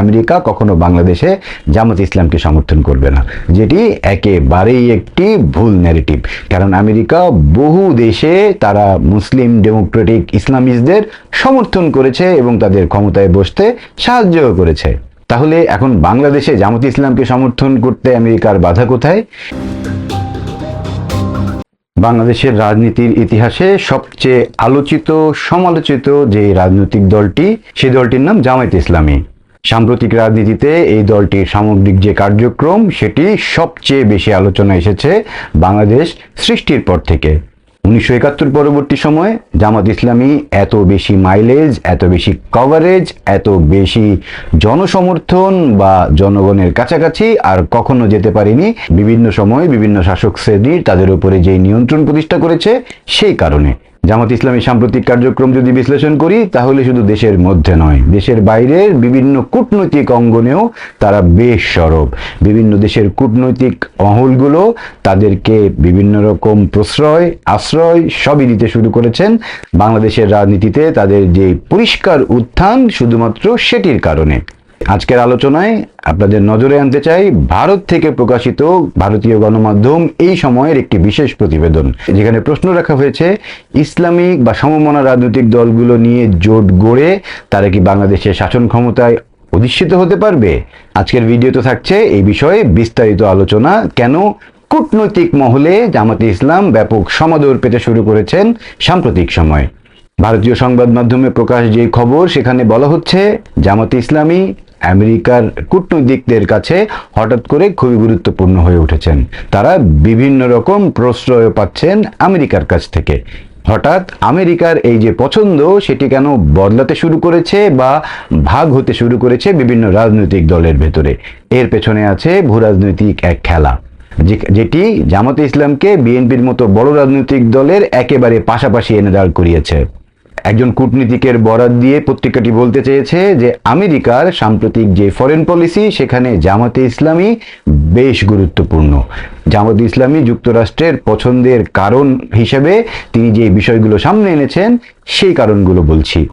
America কখনো বাংলাদেশে জামাত ইসলামকে সমর্থন করবে না। যেটি একেবারেই একটি ভুল ন্যারেটিভ কারণ আমেরিকা বহু দেশে তারা মুসলিম ডেমোক্রেটিক ইসলামিস্টদের সমর্থন করেছে এবং তাদের ক্ষমতায় বসতে সাহায্য করেছে। তাহলে এখন বাংলাদেশে জামাত ইসলামকে সমর্থন করতে আমেরিকার বাধা কোথায়? বাংলাদেশের রাজনীতির ইতিহাসে সবচেয়ে আলোচিত, সমালোচিত যে রাজনৈতিক দলটি, সেই দলটির নাম জামায়াত ইসলামী। সাম্প্রতিক রাজনীতিতে এই দলটির সামগ্রিক যে কার্যক্রম, সেটি সবচেয়ে বেশি আলোচনা এসেছে বাংলাদেশ সৃষ্টির পর থেকে। উনিশশো একাত্তর পরবর্তী সময়ে জামাত ইসলামী এত বেশি মাইলেজ, এত বেশি কভারেজ এত বেশি জনসমর্থন বা জনগণের কাছাকাছি আর কখনো যেতে পারেনি। বিভিন্ন সময় বিভিন্ন শাসক শ্রেণির তাদের উপরে যে নিয়ন্ত্রণ প্রতিষ্ঠা করেছে, সেই কারণে জামাত ইসলামী সাম্প্রতিক কার্যক্রম যদি বিশ্লেষণ করি, তাহলে শুধু দেশের মধ্যে নয়, দেশের বাইরের বিভিন্ন কূটনৈতিক অঙ্গনেও তারা বেশ সরব। বিভিন্ন দেশের কূটনৈতিক মহলগুলো তাদেরকে বিভিন্ন রকম প্রশ্রয়, আশ্রয় সবই দিতে শুরু করেছেন। বাংলাদেশের রাজনীতিতে তাদের যে পরিষ্কার উত্থান শুধুমাত্র সেটির কারণে। আজকের আলোচনায় আপনাদের নজরে আনতে চাই ভারত থেকে প্রকাশিত ভারতীয় গণমাধ্যম এই সময়ের একটি বিশেষ প্রতিবেদন, যেখানে প্রশ্ন রাখা হয়েছে, ইসলামিক বা সমমনা রাজনৈতিক দলগুলো নিয়ে জোট গড়ে তারা কি বাংলাদেশের শাসন ক্ষমতায় অধিষ্ঠিত হতে পারবে? আজকের ভিডিওতে থাকছে এই বিষয়ে বিস্তারিত আলোচনা। কেন? কূটনৈতিক মহলে জামাতে ইসলাম ব্যাপক সমাদর পেতে শুরু করেছেন সাম্প্রতিক সময়। ভারতীয় সংবাদ মাধ্যমে প্রকাশ যে খবর, সেখানে বলা হচ্ছে, জামাতে ইসলামী আমেরিকার কূটনৈতিকদের কাছে হঠাৎ করে খুবই গুরুত্বপূর্ণ হয়ে উঠেছেন। তারা বিভিন্ন রকম প্রশ্রয় পাচ্ছেন আমেরিকার কাছ থেকে। হঠাৎ আমেরিকার এই যে পছন্দ, সেটি কেন বদলাতে শুরু করেছে বা ভাগ হতে শুরু করেছে বিভিন্ন রাজনৈতিক দলের ভেতরে? এর পেছনে আছে ভূরাজনৈতিক এক খেলা যেটি জামাতে ইসলামকে বিএনপির মতো বড় রাজনৈতিক দলের একেবারে পাশাপাশি এনে দাঁড় করিয়েছে। একজন কূটনীতিকের বরাত দিয়ে পত্রিকাটি বলতে চেয়েছে যে আমেরিকার সাম্প্রতিক যে ফরেন পলিসি সেখানে জামাতে ইসলামী বেশ গুরুত্বপূর্ণ। জামাত ইসলামী যুক্তরাষ্ট্রের পছন্দের কারণ হিসেবে তিনি যে বিষয়গুলো সামনে এনেছেন, সেই কারণগুলো বলছি।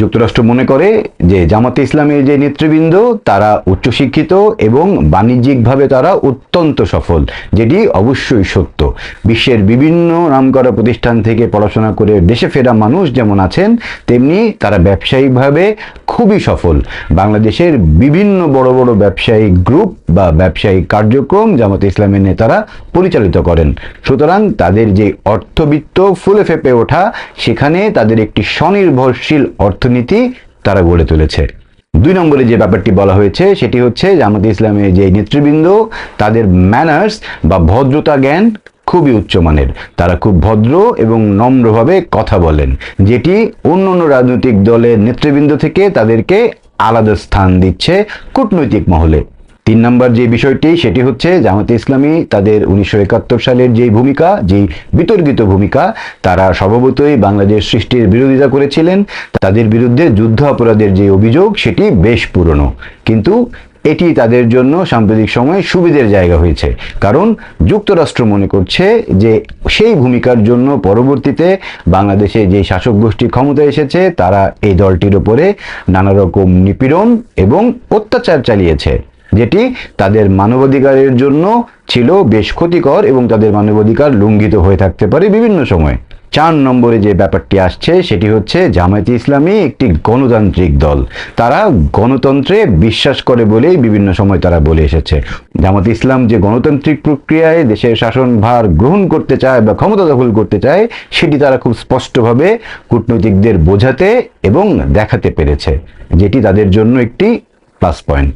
যুক্তরাষ্ট্র মনে করে যে জামাতে ইসলামের যে নেতৃবৃন্দ, তারা উচ্চশিক্ষিত এবং বাণিজ্যিকভাবে তারা অত্যন্ত সফল, যেটি অবশ্যই সত্য। বিশ্বের বিভিন্ন নামকরা প্রতিষ্ঠান থেকে পড়াশোনা করে দেশে ফেরা মানুষ যেমন আছেন, তেমনি তারা ব্যবসায়িকভাবে খুবই সফল। বাংলাদেশের বিভিন্ন বড় বড় ব্যবসায়িক গ্রুপ বা ব্যবসায়িক কার্যক্রম জামাতে ইসলামের নেতারা পরিচালিত করেন। সুতরাং তাদের যে অর্থবিত্ত ফুলে ফেপে ওঠা, সেখানে তাদের একটি স্বনির্ভরশীল অর্থনীতি তারা গড়ে তুলেছে। দুই নম্বরে যে ব্যাপারটি বলা হয়েছে, সেটি হচ্ছে জামাতে ইসলামের যে নেতৃবৃন্দ, তাদের ম্যানার্স বা ভদ্রতা জ্ঞান খুবই উচ্চমানের তারা খুব ভদ্র এবং নম্রভাবে কথা বলেন, যেটি অন্য অন্য রাজনৈতিক দলের নেতৃবৃন্দ থেকে তাদেরকে আলাদা স্থান দিচ্ছে কূটনৈতিক মহলে। তিন নম্বর যে বিষয়টি, সেটি হচ্ছে জামাতে ইসলামী তাদের উনিশশো একাত্তর সালের যেই ভূমিকা, যেই বিতর্কিত ভূমিকা, তারা স্বভাবতই বাংলাদেশ সৃষ্টির বিরোধিতা করেছিলেন। তাদের বিরুদ্ধে যুদ্ধ অপরাধের যে অভিযোগ, সেটি বেশ পুরনো। কিন্তু এটি তাদের জন্য সাম্প্রতিক সময়ে সুবিধের জায়গা হয়েছে। কারণ যুক্তরাষ্ট্র মনে করছে যে সেই ভূমিকার জন্য পরবর্তীতে বাংলাদেশে যে শাসক গোষ্ঠী ক্ষমতা এসেছে, তারা এই দলটির ওপরে নানা রকম নিপীড়ন এবং অত্যাচার চালিয়েছে। যেটি তাদের মানবাধিকারের জন্য ছিল বেশ ক্ষতিকর এবং তাদের মানবাধিকার লঙ্ঘিত হয়ে থাকতে পারে বিভিন্ন সময়। চার নম্বরে যে ব্যাপারটি আসছে, সেটি হচ্ছে জামায়াতে ইসলামী একটি গণতান্ত্রিক দল। তারা গণতন্ত্রে বিশ্বাস করে বলেই বিভিন্ন সময় তারা বলে এসেছে। জামাত ইসলাম যে গণতান্ত্রিক প্রক্রিয়ায় দেশের শাসনভার গ্রহণ করতে চায় বা ক্ষমতা দখল করতে চায়, সেটি তারা খুব স্পষ্টভাবে কূটনৈতিকদের বোঝাতে এবং দেখাতে পেরেছে, যেটি তাদের জন্য একটি প্লাস পয়েন্ট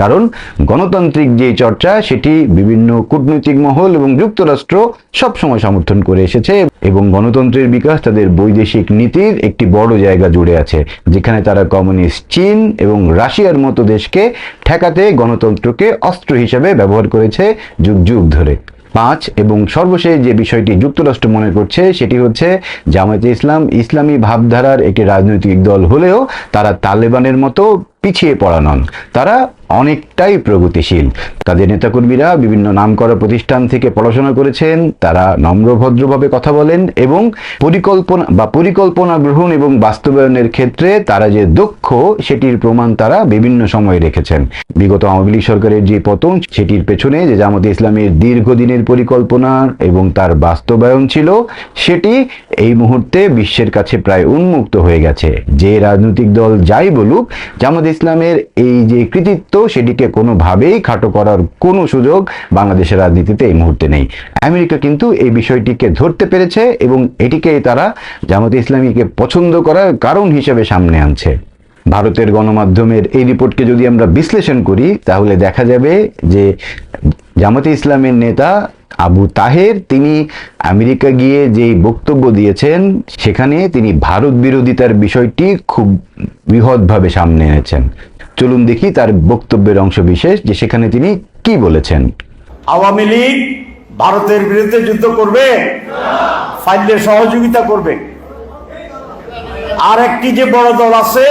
কারণ গণতান্ত্রিক যে চর্চা, সেটি বিভিন্ন কূটনৈতিক মহল এবং যুক্তরাষ্ট্র সবসময় সমর্থন করে এসেছে এবং গণতন্ত্রের বিকাশ তাদের বৈদেশিক নীতির একটি বড় জায়গা জুড়ে আছে, যেখানে তারা কমিউনিস্ট চীন এবং রাশিয়ার মতো দেশকে ঠেকাতে গণতন্ত্রকে অস্ত্র হিসেবে ব্যবহার করেছে যুগ যুগ ধরে। পাঁচ, এবং সর্বশেষ যে বিষয়টি যুক্তরাষ্ট্র মনে করছে, সেটি হচ্ছে জামায়াতে ইসলাম ইসলামী ভাবধারার একটি রাজনৈতিক দল হলেও তারা তালেবানের মতো পিছিয়ে পড়া নন। তারা অনেকটাই প্রগতিশীল। তাদের নেতাকর্মীরা বিভিন্ন নামকরা প্রতিষ্ঠান থেকে পড়াশোনা করেছেন, তারা নম্রভদ্রভাবে কথা বলেন এবং পরিকল্পনা বা পরিকল্পনা গ্রহণ এবং বাস্তবায়নের ক্ষেত্রে তারা যে দক্ষ, সেটির প্রমাণ তারা বিভিন্ন সময়ে রেখেছেন। বিগত আওয়ামী লীগ সরকারের যে পতন, সেটির পেছনে যে জামাতে ইসলামের দীর্ঘদিনের পরিকল্পনা এবং তার বাস্তবায়ন ছিল, সেটি এই মুহূর্তে বিশ্বের কাছে প্রায় উন্মুক্ত হয়ে গেছে। যে রাজনৈতিক দল যাই বলুক, জামাত ইসলামের এই যে কৃতিত্ব, সেটিকে কোনোভাবেই খাটো করার কোনো সুযোগ বাংলাদেশের রাজনীতিতে এই মুহূর্তে নেই। আমেরিকা কিন্তু এই বিষয়টিকে ধরতে পেরেছে এবং এটিকে তারা জামাত ইসলামীকে পছন্দ করার কারণ হিসেবে সামনে আনছে। ভারতের গণমাধ্যমের এই রিপোর্টকে যদি আমরা বিশ্লেষণ করি, তাহলে দেখা যাবে যে জামাতে ইসলামের নেতা আবু তাহের, তিনি আমেরিকা গিয়ে যেই বক্তব্য দিয়েছেন, সেখানে তিনি ভারত বিরোধিতার বিষয়টি খুব বৃহৎভাবে সামনে এনেছেন। চলুন দেখি তার বক্তব্যের অংশ বিশেষ যে সেখানে তিনি কি বলেছেন। আওয়ামী লীগ ভারতের বিরুদ্ধে যুদ্ধ করবে? ফাইলে সহযোগিতা করবে? আর একটি যে বড় দল আছে,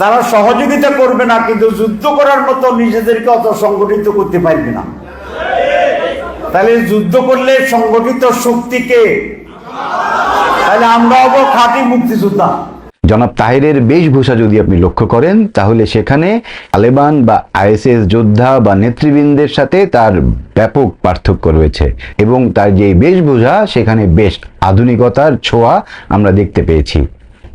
তারা সহযোগিতা করবে না, কিন্তু যুদ্ধ করার মতো নিজেদেরকে অত সংগঠিত করতে পারবে না। তাহলে যুদ্ধ করলে সংগঠিত শক্তিকে তাহলে আমরা হব খাঁটি মুক্তিযোদ্ধা। জনাব তাহেরের বেশভূষা যদি আপনি লক্ষ্য করেন, তাহলে সেখানে আলেবান বা আইএসএস যোদ্ধা বা নেতৃবৃন্দের সাথে তার ব্যাপক পার্থক্য রয়েছে এবং তার যে বেশভূষা, সেখানে বেশ আধুনিকতার ছোঁয়া আমরা দেখতে পেয়েছি।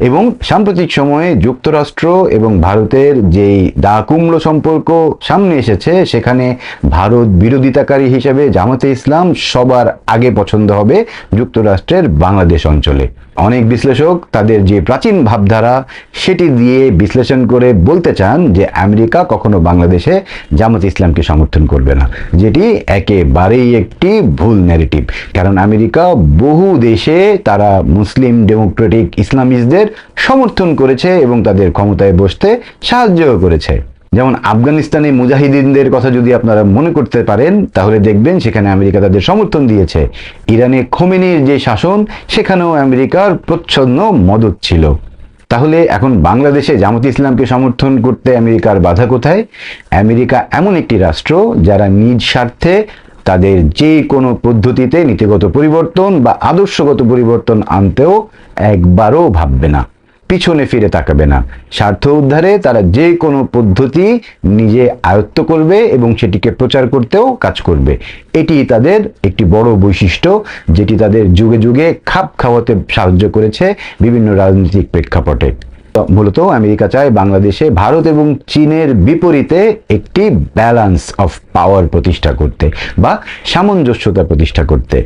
এবং সাম্প্রতিক সময়ে যুক্তরাষ্ট্র এবং ভারতের যেই দা কুমড়ো সম্পর্ক সামনে এসেছে, সেখানে ভারত বিরোধিতাকারী হিসেবে জামাতে ইসলাম সবার আগে পছন্দ হবে যুক্তরাষ্ট্রের বাংলাদেশ অঞ্চলে। অনেক বিশ্লেষক তাদের যে প্রাচীন ভাবধারা সেটি দিয়ে বিশ্লেষণ করে বলতে চান যে আমেরিকা কখনো বাংলাদেশে জামাত ইসলামকে সমর্থন করবে না, যেটি একেবারেই একটি ভুল ন্যারেটিভ কারণ আমেরিকা বহু দেশে তারা মুসলিম ডেমোক্রেটিক ইসলামিস্টদের সমর্থন করেছে এবং তাদের ক্ষমতায় বসতে সাহায্যও করেছে। যেমন আফগানিস্তানে মুজাহিদিনদের কথা যদি আপনারা মনে করতে পারেন, তাহলে দেখবেন সেখানে আমেরিকা তাদের সমর্থন দিয়েছে। ইরানে খোমেনির যে শাসন, সেখানেও আমেরিকার প্রচ্ছন্ন মদত ছিল। তাহলে এখন বাংলাদেশে জামাত ইসলামকে সমর্থন করতে আমেরিকার বাধা কোথায়? আমেরিকা এমন একটি রাষ্ট্র যারা নিজ স্বার্থে তাদের যে কোনো পদ্ধতিতে নীতিগত পরিবর্তন বা আদর্শগত পরিবর্তন আনতেও একবারও ভাববে না। পিছনে ফিরে তাকাবে না। স্বার্থ উদ্ধারে তারা যে কোনো পদ্ধতি নিজে আয়ত্ত করবে এবং সেটিকে প্রচার করতেও কাজ করবে। এটি তাদের একটি বড় বৈশিষ্ট্য, যেটি তাদের যুগে যুগে খাপ খাওয়াতে সাহায্য করেছে বিভিন্ন রাজনৈতিক প্রেক্ষাপটে। মূলত আমেরিকা চায় বাংলাদেশে ভারত এবং চীনের বিপরীতে একটি ব্যালান্স অফ পাওয়ার প্রতিষ্ঠা করতে বা সামঞ্জস্যতা প্রতিষ্ঠা করতে।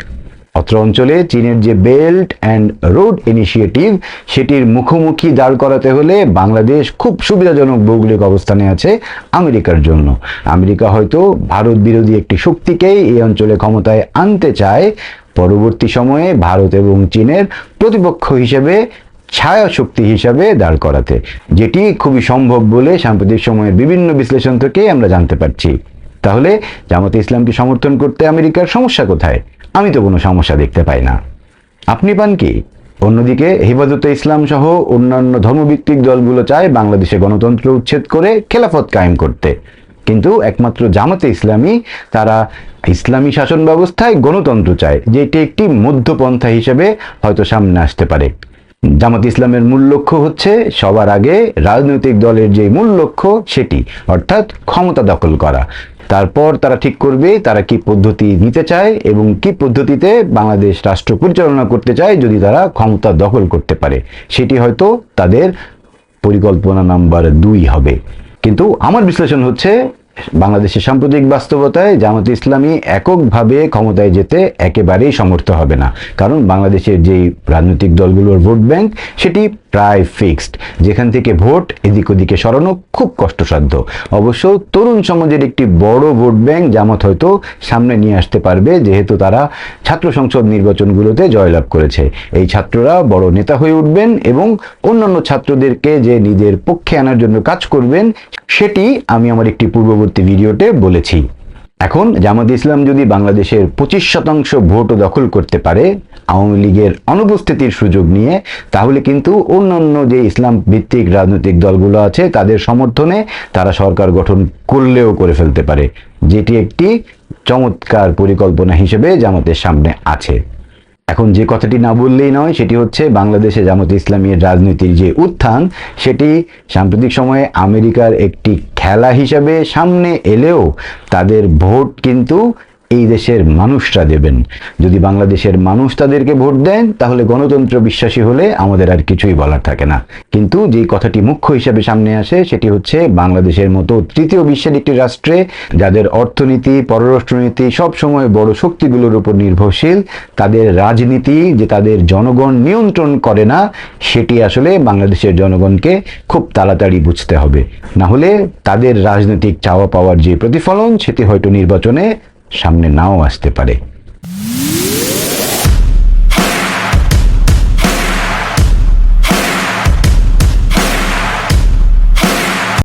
অত্র অঞ্চলে চীনের যে বেল্ট অ্যান্ড রোড ইনিশিয়েটিভ, সেটির মুখোমুখি দাঁড় করাতে হলে বাংলাদেশ খুব সুবিধাজনক ভৌগোলিক অবস্থানে আছে আমেরিকার জন্য। আমেরিকা হয়তো ভারত বিরোধী একটি শক্তিকেই এই অঞ্চলে ক্ষমতায় আনতে চায়। পরবর্তী সময়ে ভারত এবং চীনের প্রতিপক্ষ হিসেবে ছায়া শক্তি হিসাবে দাঁড় করাতে। যেটি খুবই সম্ভব বলে সাম্প্রতিক সময়ের বিভিন্ন বিশ্লেষণ থেকে আমরা জানতে পারছি। তাহলে জামাতে ইসলামকে সমর্থন করতে আমেরিকার সমস্যা কোথায়? আমি তো কোনো সমস্যা দেখতে পাই না। আপনি পান কি? অন্যদিকে হেফাজতে ইসলাম সহ অন্যান্য ধর্মভিত্তিক দলগুলো চায় বাংলাদেশে গণতন্ত্র উচ্ছেদ করে খেলাফত কায়েম করতে। কিন্তু একমাত্র জামাতে ইসলামী, তারা ইসলামী শাসন ব্যবস্থায় গণতন্ত্র চায়, যেটি একটি মধ্যপন্থা হিসেবে হয়তো সামনে আসতে পারে। জামাত ইসলামের মূল লক্ষ্য হচ্ছে সবার আগে রাজনৈতিক দলের যে মূল লক্ষ্য সেটি, অর্থাৎ ক্ষমতা দখল করা। তারপর তারা ঠিক করবে তারা কি পদ্ধতি নিতে চায় এবং কি পদ্ধতিতে বাংলাদেশ রাষ্ট্র পরিচালনা করতে চায় যদি তারা ক্ষমতা দখল করতে পারে। সেটি হয়তো তাদের পরিকল্পনা নাম্বার দুই হবে। কিন্তু আমার বিশ্লেষণ হচ্ছে বাংলাদেশের সাম্প্রতিক বাস্তবতায় জামাত ইসলামী এককভাবে ক্ষমতায় যেতে একেবারেই সমর্থ হবে না। কারণ বাংলাদেশের যেই রাজনৈতিক দলগুলোর ভোট ব্যাংক, সেটি প্রায় ফিক্সড। যেখান থেকে ভোট এদিক ওদিকে সরানো খুব কষ্টসাধ্য। অবশ্য তরুণ সমাজের একটি বড় ভোট ব্যাংক জামাত হয়তো সামনে নিয়ে আসতে পারবে, যেহেতু তারা ছাত্র সংসদ নির্বাচনগুলোতে জয়লাভ করেছে। এই ছাত্ররা বড় নেতা হয়ে উঠবেন এবং অন্যান্য ছাত্রদেরকে যে নিজের পক্ষে আনার জন্য কাজ করবেন, সেটি আমি আমার একটি পূর্ববর্তী ভিডিওতে বলেছি। এখন জামাত ইসলাম যদি বাংলাদেশের পঁচিশ শতাংশ ভোটও দখল করতে পারে, আওয়ামী লীগের অনুপস্থিতির সুযোগ নিয়ে, তাহলে কিন্তু অন্যান্য যে ইসলাম ভিত্তিক রাজনৈতিক দলগুলো আছে, তাদের সমর্থনে তারা সরকার গঠন করলেও করে ফেলতে পারে। যেটি একটি চমৎকার পরিকল্পনা হিসেবে জামাতের সামনে আছে। এখন যে কথাটি না বললেই নয়, সেটি হচ্ছে বাংলাদেশে জামাত ইসলামীর রাজনীতির যে উত্থান, সেটি সাম্প্রতিক সময়ে আমেরিকার একটি খেলা হিসাবে সামনে এলেও তাদের ভোট কিন্তু এই দেশের মানুষরা দেবেন। যদি বাংলাদেশের মানুষ তাদেরকে ভোট দেন, তাহলে গণতন্ত্র বিশ্বাসী হলে আমাদের আর কিছুই বলার থাকে না। কিন্তু যে কথাটি মুখ্য হিসাবে সামনে আসে, সেটি হচ্ছে বাংলাদেশের মতো তৃতীয় বিশ্বের একটি রাষ্ট্রে, যাদের অর্থনীতি, পররাষ্ট্রনীতি সবসময় বড় শক্তিগুলোর উপর নির্ভরশীল, তাদের রাজনীতি যে তাদের জনগণ নিয়ন্ত্রণ করে না, সেটি আসলে বাংলাদেশের জনগণকে খুব তাড়াতাড়ি বুঝতে হবে। না হলে তাদের রাজনৈতিক চাওয়া পাওয়ার যে প্রতিফলন, সেটি হয়তো নির্বাচনে সামনে নাও আসতে পারে।